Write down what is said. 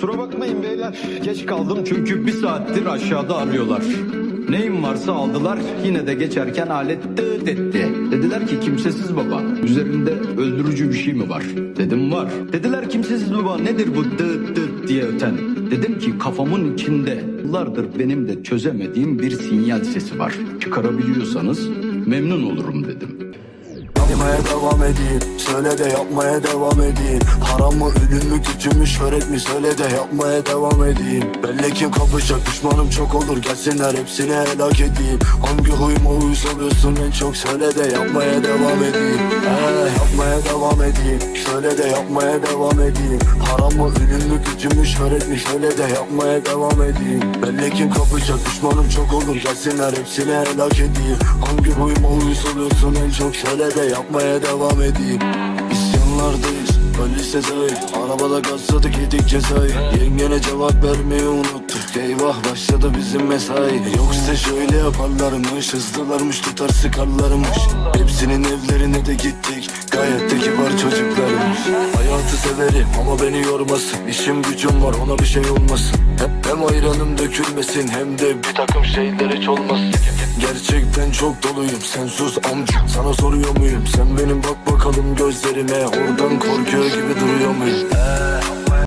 Kusura bakmayın beyler. Geç kaldım çünkü bir saattir aşağıda arıyorlar. Neyim varsa aldılar yine de geçerken alet dıt etti. Dediler ki kimsesiz baba üzerinde öldürücü bir şey mi var? Dedim var. Dediler kimsesiz baba nedir bu dıt dıt diye öten? Dedim ki kafamın içinde yıllardır benim de çözemediğim bir sinyal sesi var. Çıkarabiliyorsanız memnun olurum dedim. Yapmaya devam edeyim. Söyle de yapmaya devam edeyim. Haram mı ölüm mü gücüm mü şöhret mi? Söyle de yapmaya devam edeyim. Belli kim kapışacak düşmanım çok olur. Gelsinler hepsini helak edeyim. Hangi huyuma uyuz oluyorsun en çok? Söyle de yapmaya devam edeyim. Ee, Yapmaya devam edeyim. Söyle de yapmaya devam edeyim. Haram mı ölüm mü gücüm mü şöhret mi? Söyle de yapmaya devam edeyim. Belli kim kapışacak düşmanım çok olur. Gelsinler hepsini helak edeyim. Hangi huyuma uyuz oluyorsun en çok? Söyle de yapmaya devam edeyim. İsyanlardayız Öyle Sezai. Arabada gazladık yedik cezayı. Yengene cevap vermeyi unuttuk. Eyvah başladı bizim mesai. Yoksa şöyle yaparlarmış Hızlılarmış tutar sıkarlarmış. Hepsinin evlerine de gittik. Gayet de kibar çocuklarmış Hayatı severim ama beni yormasın. İşim gücüm var ona bir şey olmasın. Hem, hem ayranım dökülmesin Hem de bir takım şeyler hiç olmasın Gerçekten çok doluyum sen sus amca Sana soruyor muyum? Sen benim bak bakalım gözlerime. Oradan korkuyor gibi duruyor muyum? Ee,